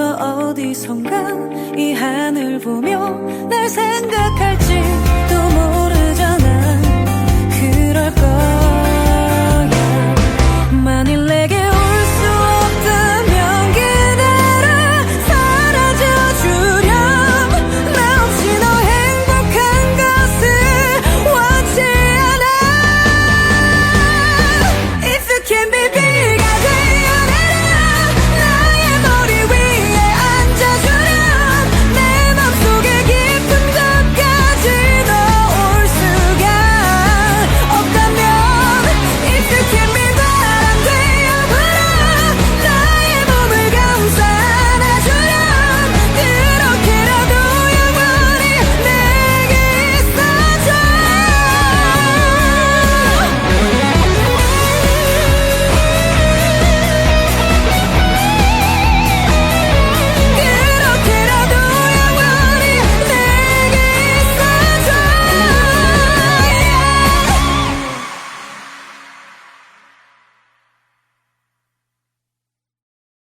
너 어디선가 이 하늘 보며 날 생각할지